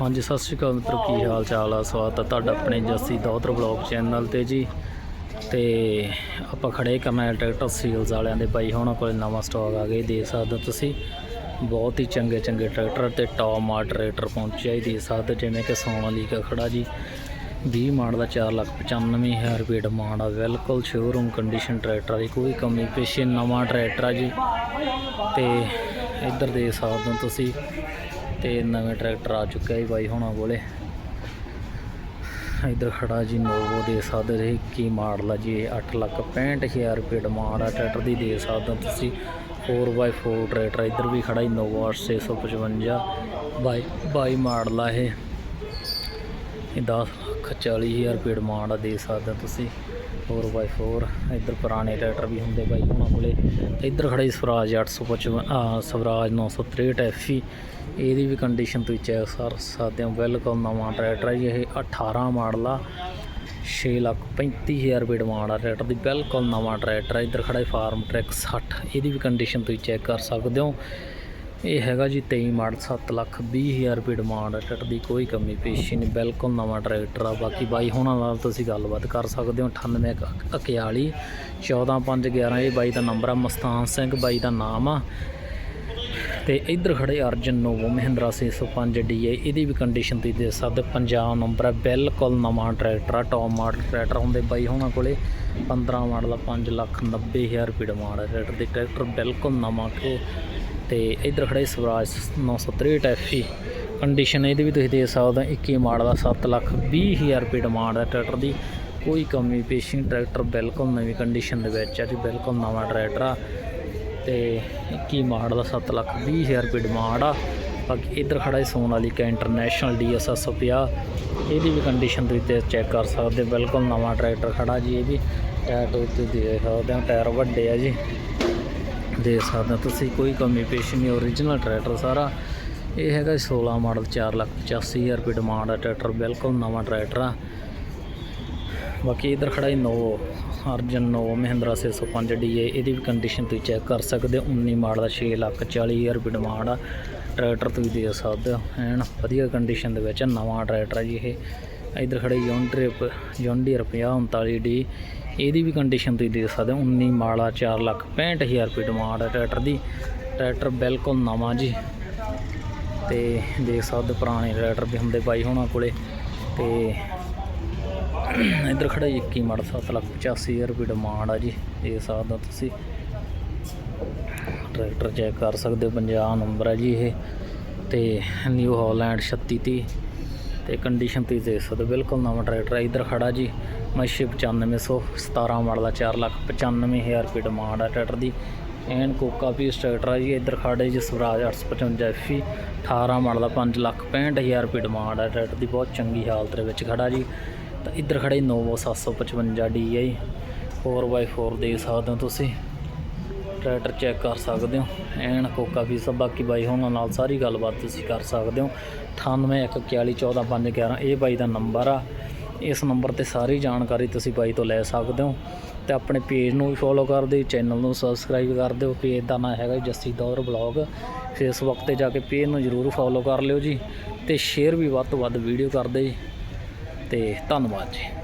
ਹਾਂਜੀ ਸਤਿ ਸ਼੍ਰੀ ਅਕਾਲ ਮਿੱਤਰੋ ਕੀ ਹਾਲ ਚਾਲ ਆ? ਸਵਾਗਤ ਹੈ ਤੁਹਾਡਾ ਆਪਣੇ ਜੱਸੀ ਦੋਤਰ ਬਲੌਗ ਚੈਨਲ ਤੇ ਜੀ। ਤੇ ਆਪਾਂ ਖੜੇ ਕਰਨਾ ਹੈ ਟਰੈਕਟਰ ਸੀਲਸ ਵਾਲਿਆਂ ਦੇ ਬਾਈ ਹੁਣ ਕੋਲ ਨਵਾਂ ਸਟਾਕ ਆ ਗਿਆ ਜੀ, ਦੇਖ ਸਕਦੇ ਹੋ ਤੁਸੀਂ। ਬਹੁਤ ਹੀ ਚੰਗੇ ਚੰਗੇ ਟਰੈਕਟਰ ਤੇ ਟੌਪ ਮਾਡਲ ਟਰੈਕਟਰ ਪਹੁੰਚਿਆ ਹੀ ਦੇ ਸਕਦੇ ਹੋ, ਜਿਵੇਂ ਕਿ ਸੋਨਾਲੀਕਾ ਖੜਾ ਜੀ। 20 ਮਾਡਲ ਦਾ 495000 ਰੁਪਏ ਡਿਮਾਂਡ ਆ ਬਿਲਕੁਲ ਸ਼ੋਰੂਮ ਕੰਡੀਸ਼ਨ ਟਰੈਕਟਰ ਦੀ ਕੋਈ ਕਮੀ ਪੇਸ਼ੇ ਨਵਾਂ ਟਰੈਕਟਰ ਆ ਜੀ। ਤੇ ਇੱਧਰ ਦੇਖ ਸਕਦੇ ਹੋ ਤੁਸੀਂ। ਤੇ ਨਵੇਂ ਟਰੈਕਟਰ ਆ ਚੁੱਕਿਆ ਜੀ ਬਾਈ ਹੁਣਾਂ ਕੋਲੇ। ਇੱਧਰ ਖੜਾ ਜੀ ਨੋਵੋ ਦੇ ਸਕਦੇ ਰਹੇ ਕੀ ਮਾਡਲ ਆ ਜੀ ਇਹ 865000 ਰੁਪਏ ਡਿਮਾਂਡ ਆ ਟਰੈਕਟਰ ਦੀ, ਦੇ ਸਕਦੇ ਹੋ ਤੁਸੀਂ। 4x4 ਟਰੈਕਟਰ ਇੱਧਰ ਵੀ ਖੜਾ ਜੀ ਨੋਵੋ 655 ਬਾਈ ਬਾਈ ਮਾਡਲ ਆ ਇਹ। ਇਹ 10 ਲੱਖ 40000 ਰੁਪਏ ਡਿਮਾਂਡ ਆ ਦੇ ਸਕਦੇ ਹੋ ਤੁਸੀਂ। 4x4 ਇੱਧਰ ਪੁਰਾਣੇ ਟਰੈਕਟਰ ਵੀ ਹੁੰਦੇ ਬਾਈ ਉਹਨਾਂ ਕੋਲੇ। ਇੱਧਰ ਖੜਾ ਜੀ ਸਵਰਾਜ 855 ਆ, ਸਵਰਾਜ 963 ਐਫਈ ਇਹਦੀ ਵੀ ਕੰਡੀਸ਼ਨ ਤੁਸੀਂ ਚੈੱਕ ਕਰ ਸਕਦੇ ਹੋ, ਬਿਲਕੁਲ ਨਵਾਂ ਟਰੈਕਟਰ ਹੈ ਜੀ, ਇਹ 18 ਮਾਡਲ ਆ। 6 ਲੱਖ 35000 ਰੁਪਏ ਡਿਮਾਂਡ ਆ ਟਰੈਕਟਰ ਦੀ, ਬਿਲਕੁਲ ਨਵਾਂ ਟਰੈਕਟਰ ਹੈ ਇੱਧਰ ਖੜਾ ਹੈ ਫਾਰਮ ਟਰੈਕ 60 ਇਹਦੀ ਵੀ ਕੰਡੀਸ਼ਨ ਤੁਸੀਂ ਚੈੱਕ ਕਰ ਸਕਦੇ ਹੋ। ਇਹ ਹੈਗਾ ਜੀ 23 ਮਾਡਲ 7 ਲੱਖ 20000 ਰੁਪਏ ਡਿਮਾਂਡ ਆ ਟਰੈਕਟਰ ਦੀ ਕੋਈ ਕਮੀ, ਪੇਸ਼ੀ ਨਹੀਂ, ਬਿਲਕੁਲ ਨਵਾਂ ਟਰੈਕਟਰ ਆ। ਬਾਕੀ ਬਾਈ ਹੁਣਾਂ ਨਾਲ ਤੁਸੀਂ ਗੱਲਬਾਤ ਕਰ ਸਕਦੇ ਹੋ। 98 41 14511 ਇਹ ਬਾਈ ਦਾ ਨੰਬਰ ਆ, ਮਸਤਾਨ ਸਿੰਘ ਬਾਈ ਦਾ ਨਾਮ ਆ। ਤੇ ਇੱਧਰ ਖੜੇ ਅਰਜਨ ਨੋਵੋ, ਮਹਿੰਦਰਾ 605 DI ਇਹਦੀ ਵੀ ਕੰਡੀਸ਼ਨ ਤੁਸੀਂ ਦੇ ਸਕਦੇ ਹੋ। ਪੰਜਾਬ ਨੰਬਰ ਹੈ ਬਿਲਕੁਲ ਨਵਾਂ ਟਰੈਕਟਰ ਆ ਟੌਪ ਮਾਡਲ ਟਰੈਕਟਰ ਹੁੰਦੇ ਬਾਈ ਹੋਣਾ ਕੋਲੇ। 15 ਮਾਡਲ ਆ 5 ਲੱਖ 90 ਹਜ਼ਾਰ ਰੁਪਏ ਡਿਮਾਂਡ ਹੈ ਟਰੈਕਟਰ ਦੀ ਟਰੈਕਟਰ ਬਿਲਕੁਲ ਨਵਾਂ ਕੋ ਤੇ ਇੱਧਰ ਖੜੇ ਸਵਰਾਜ 963 ਐਫਈ ਕੰਡੀਸ਼ਨ ਇਹਦੀ ਵੀ ਤੁਸੀਂ ਦੇਖ ਸਕਦੇ ਹੋ 21 ਮਾਡਲ ਦਾ 7 ਲੱਖ 20 ਹਜ਼ਾਰ ਰੁਪਏ ਡਿਮਾਂਡ ਹੈ ਟਰੈਕਟਰ ਦੀ। ਕੋਈ ਕਮੀ ਪੇਸ਼ੀ ਨਹੀਂ, ਟਰੈਕਟਰ ਬਿਲਕੁਲ ਨਵੀਂ ਕੰਡੀਸ਼ਨ ਦੇ ਵਿੱਚ ਆ ਜੀ ਬਿਲਕੁਲ ਨਵਾਂ ਟਰੈਕਟਰ ਆ। ਤੇ 21 ਮਾਡਲ ਦਾ 7 ਲੱਖ 20 ਹਜ਼ਾਰ ਰੁਪਏ ਡਿਮਾਂਡ ਆ। ਬਾਕੀ ਇੱਧਰ ਖੜਾ ਹੈ ਸੋਨਾਲੀਕਾ ਇੰਟਰਨੈਸ਼ਨਲ ਡੀਐਸਐਸ 50 ਇਹਦੀ ਵੀ ਕੰਡੀਸ਼ਨ ਤੁਸੀਂ ਚੈੱਕ ਕਰ ਸਕਦੇ ਹੋ। ਬਿਲਕੁਲ ਨਵਾਂ ਟਰੈਕਟਰ ਖੜਾ ਜੀ ਇਹ ਵੀ। ਟਾਇਰ ਤੁਸੀਂ ਤੇ ਦੇਖ ਸਕਦੇ ਹੋ ਟਾਇਰ ਵੱਡੇ ਆ ਜੀ। ਦੇਖ ਸਕਦੇ ਹੋ ਤੁਸੀਂ ਕੋਈ ਕਮੀ ਪੇਸ਼ੀ ਨਹੀਂ ਓਰੀਜਨਲ ਟਰੈਕਟਰ ਸਾਰਾ। ਇਹ ਹੈਗਾ 16 ਮਾਡਲ 4 ਲੱਖ 85 ਹਜ਼ਾਰ ਰੁਪਏ ਡਿਮਾਂਡ ਆ ਟਰੈਕਟਰ ਬਿਲਕੁਲ ਨਵਾਂ ਟਰੈਕਟਰ ਆ। ਬਾਕੀ ਇਧਰ ਖੜਾ ਹੀ ਨੋਵੋ ਅਰਜਨ ਨੋ, ਮਹਿੰਦਰਾ 605 DA ਇਹਦੀ ਵੀ ਕੰਡੀਸ਼ਨ ਤੁਸੀਂ ਚੈੱਕ ਕਰ ਸਕਦੇ ਹੋ। 19 ਮਾਡਲ ਦਾ 6 ਲੱਖ 40 ਹਜ਼ਾਰ ਰੁਪਏ ਡਿਮਾਂਡ ਆ। ਟਰੈਕਟਰ ਤੁਸੀਂ ਦੇਖ ਸਕਦੇ ਹੋ, ਐਨ ਵਧੀਆ ਕੰਡੀਸ਼ਨ ਦੇ ਵਿੱਚ ਨਵਾਂ ਟਰੈਕਟਰ ਆ ਜੀ ਇਹ। ਇਧਰ ਖੜੇ ਜੌਨ ਟ੍ਰਿਪ ਜੌਨ ਡੀਅਰ 5039 ਡੀ ਇਹਦੀ ਵੀ ਕੰਡੀਸ਼ਨ ਤੁਸੀਂ ਦੇਖ ਸਕਦੇ ਹੋ 19 ਮਾਡਲ ਆ 4 ਲੱਖ 65 ਹਜ਼ਾਰ ਰੁਪਏ ਡਿਮਾਂਡ ਆ ਟਰੈਕਟਰ ਦੀ। ਟਰੈਕਟਰ ਬਿਲਕੁਲ ਨਵਾਂ ਜੀ। ਤੇ ਦੇਖ ਸਕਦੇ ਹੋ ਪੁਰਾਣੇ ਟਰੈਕਟਰ ਵੀ ਹੁੰਦੇ ਬਾਈ ਹੋਣਾ ਕੋਲੇ। ਤੇ ਇੱਧਰ ਖੜਾ ਜੀ 21 ਮਾਡਲ 7 ਲੱਖ 85 ਹਜ਼ਾਰ ਰੁਪਏ ਡਿਮਾਂਡ ਆ ਜੀ। ਇਹ ਹਿਸਾਬ ਦਾ ਤੁਸੀਂ। ਟਰੈਕਟਰ ਚੈੱਕ ਕਰ ਸਕਦੇ ਹੋ 50 ਨੰਬਰ ਹੈ ਜੀ ਇਹ। ਤੇ ਨਿਊ ਹਾਲੈਂਡ 3630 ਤੇ ਕੰਡੀਸ਼ਨ ਤੁਸੀਂ ਦੇਖ ਸਕਦੇ ਹੋ, ਬਿਲਕੁਲ ਨਵਾਂ ਟਰੈਕਟਰ ਹੈ ਇੱਧਰ ਖੜਾ ਜੀ ਮੈਸ਼ੀ 9517 ਮਾਡਲ ਦਾ 4 ਲੱਖ 95 ਹਜ਼ਾਰ ਰੁਪਏ ਡਿਮਾਂਡ ਹੈ ਟਰੈਕਟਰ ਦੀ। ਐਨ ਕੋਕਾ ਵੀ ਟਰੈਕਟਰ ਹੈ ਜੀ, ਇੱਧਰ ਖੜੇ ਜੀ, ਸਵਰਾਜ 855 ਐਫੀ 18 ਮਾਡਲ ਦਾ 5 ਲੱਖ 65 ਹਜ਼ਾਰ ਰੁਪਏ ਡਿਮਾਂਡ ਹੈ ਟਰੈਕਟਰ ਦੀ, ਬਹੁਤ ਚੰਗੀ ਹਾਲਤ ਦੇ ਵਿੱਚ ਖੜਾ ਜੀ। ਤਾਂ ਇੱਧਰ ਖੜੇ ਨੋਵੋ 755 DI 4x4 ਦੇ ਸਕਦੇ ਹੋ ਤੁਸੀਂ। ਟਰੈਕਟਰ ਚੈੱਕ ਕਰ ਸਕਦੇ ਹੋ। ਐਨ ਕੋਕਾ ਵੀ ਸਭ, ਬਾਕੀ ਬਾਈ ਹੋਣਾ ਨਾਲ ਸਾਰੀ ਗੱਲਬਾਤ ਤੁਸੀਂ ਕਰ ਸਕਦੇ ਹੋ। 9814414511 ਇਹ ਬਾਈ ਦਾ ਨੰਬਰ ਆ। ਇਸ ਨੰਬਰ ਤੇ ਸਾਰੀ ਜਾਣਕਾਰੀ ਤੁਸੀਂ ਬਾਈ ਤੋਂ ਲੈ ਸਕਦੇ ਹੋ। ਤੇ ਆਪਣੇ ਪੇਜ ਨੂੰ ਵੀ ਫੋਲੋ ਕਰ ਦਿਓ, ਚੈਨਲ ਨੂੰ ਸਬਸਕ੍ਰਾਈਬ ਕਰ ਦਿਓ। ਪੇਜ ਦਾ ਨਾਮ ਹੈਗਾ ਜੱਸੀ ਦੌਰ ਬਲੌਗ ਫੇਸਬੁੱਕ ਤੇ ਜਾ ਕੇ ਪੇਜ ਨੂੰ ਜਰੂਰ ਫੋਲੋ ਕਰ ਲਿਓ ਜੀ। ਤੇ ਸ਼ੇਅਰ ਵੀ ਵੱਧ ਤੋਂ ਵੱਧ ਵੀਡੀਓ ਕਰ ਦਿਓ ਜੀ। ਤੇ ਧੰਨਵਾਦ ਜੀ।